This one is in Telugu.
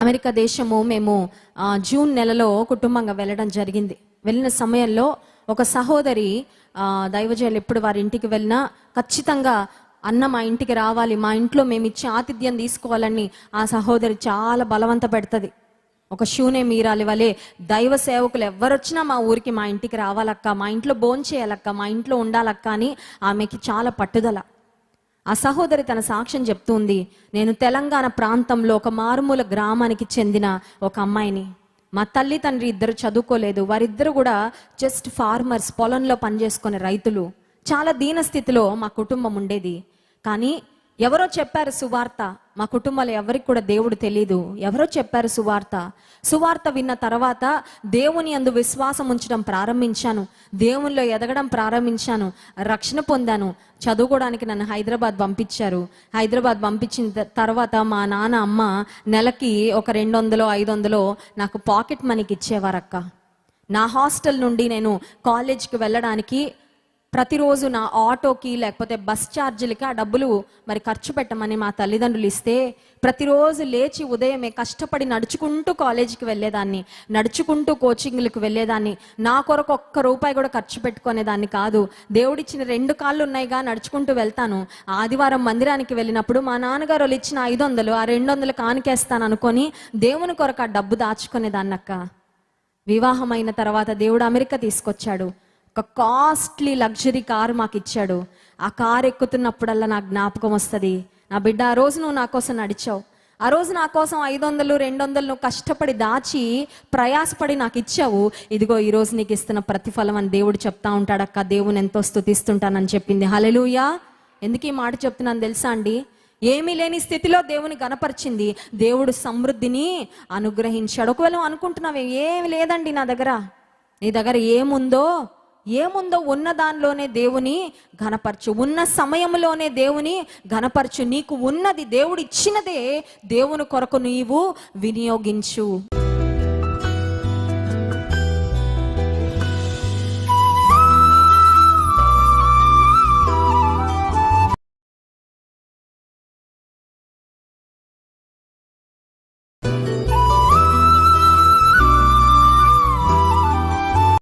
అమెరికా దేశము మేము జూన్ నెలలో కుటుంబంగా వెళ్ళడం జరిగింది. వెళ్ళిన సమయంలో ఒక సహోదరి ఆ, దైవజనులు ఎప్పుడు వారి ఇంటికి వెళ్ళినా ఖచ్చితంగా అన్న మా ఇంటికి రావాలి మా ఇంట్లో మేము ఇచ్చే ఆతిథ్యం తీసుకోవాలని ఆ సహోదరి చాలా బలవంత పెడుతుంది. ఒక షూనే మీరాలి వలె దైవ సేవకులు ఎవరొచ్చినా మా ఊరికి మా ఇంటికి రావాలక్క మా ఇంట్లో భోంచేయాలక్క మా ఇంట్లో ఉండాలక్క అని ఆమెకి చాలా పట్టుదల. ఆ సహోదరి తన సాక్ష్యం చెప్తుంది నేను తెలంగాణ ప్రాంతంలో ఒక మారుమూల గ్రామానికి చెందిన ఒక అమ్మాయిని. మా తల్లి తండ్రి ఇద్దరు చదువుకోలేదు. వారిద్దరు కూడా జస్ట్ ఫార్మర్స్ పొలంలో పనిచేసుకునే రైతులు. చాలా దీన స్థితిలో మా కుటుంబం ఉండేది. కానీ ఎవరో చెప్పారు సువార్త. మా కుటుంబంలో ఎవరికి కూడా దేవుడు తెలీదు. ఎవరో చెప్పారు సువార్త. సువార్త విన్న తర్వాత దేవుని అందు విశ్వాసం ఉంచడం ప్రారంభించాను. దేవునిలో ఎదగడం ప్రారంభించాను. రక్షణ పొందాను. చదువుకోవడానికి నన్ను హైదరాబాద్ పంపించారు. హైదరాబాద్ పంపించిన తర్వాత మా నాన్న అమ్మ నెలకి ఒక రెండు వందలో ఐదు వందలో నాకు పాకెట్ మనీకి ఇచ్చేవారక్క. నా హాస్టల్ నుండి నేను కాలేజ్కి వెళ్ళడానికి ప్రతిరోజు నా ఆటోకి లేకపోతే బస్ ఛార్జీలకి ఆ డబ్బులు మరి ఖర్చు పెట్టమని మా తల్లిదండ్రులు ఇస్తే ప్రతిరోజు లేచి ఉదయమే కష్టపడి నడుచుకుంటూ కాలేజీకి వెళ్ళేదాన్ని నడుచుకుంటూ కోచింగ్లకు వెళ్ళేదాన్ని నా కొరకు ఒక్క రూపాయి కూడా ఖర్చు పెట్టుకునేదాన్ని కాదు. దేవుడిచ్చిన రెండు కాళ్ళు ఉన్నాయిగా నడుచుకుంటూ వెళ్తాను. ఆదివారం మందిరానికి వెళ్ళినప్పుడు మా నాన్నగారు వాళ్ళు ఇచ్చిన ఐదు వందలు ఆ రెండు వందలు కానికేస్తాను అనుకొని దేవుని కొరకు ఆ డబ్బు దాచుకునేదాన్నక్క వివాహమైన తర్వాత దేవుడు అమెరికా తీసుకొచ్చాడు. ఒక కాస్ట్లీ లగ్జరీ కారు మాకు ఇచ్చాడు ఆ కారు ఎక్కుతున్నప్పుడల్లా నాకు జ్ఞాపకం వస్తుంది. నా బిడ్డ ఆ రోజు నువ్వు నా కోసం నడిచావు. ఆ రోజు నా కోసం ఐదు వందలు రెండు వందలు నువ్వు కష్టపడి దాచి ప్రయాసపడి నాకు ఇచ్చావు ఇదిగో ఈ రోజు నీకు ఇస్తున్న ప్రతిఫలం అని దేవుడు చెప్తా ఉంటాడక్క దేవుని ఎంతో స్థుతిస్తుంటానని చెప్పింది. హలెలుయా ఎందుకు ఈ మాట చెప్తున్నాను తెలుసా అండి? ఏమీ లేని స్థితిలో దేవుని గనపరిచింది. దేవుడు సమృద్ధిని అనుగ్రహించాడు. ఒకవేళ నువ్వు అనుకుంటున్నావు ఏమి లేదండి నా దగ్గర. నీ దగ్గర ఏముందో ఏముందో ఉన్న దానిలోనే దేవుని ఘనపరచు. ఉన్న సమయంలోనే దేవుని ఘనపరచు. నీకు ఉన్నది దేవుడిచ్చినదే దేవుని కొరకు నీవు వినియోగించు.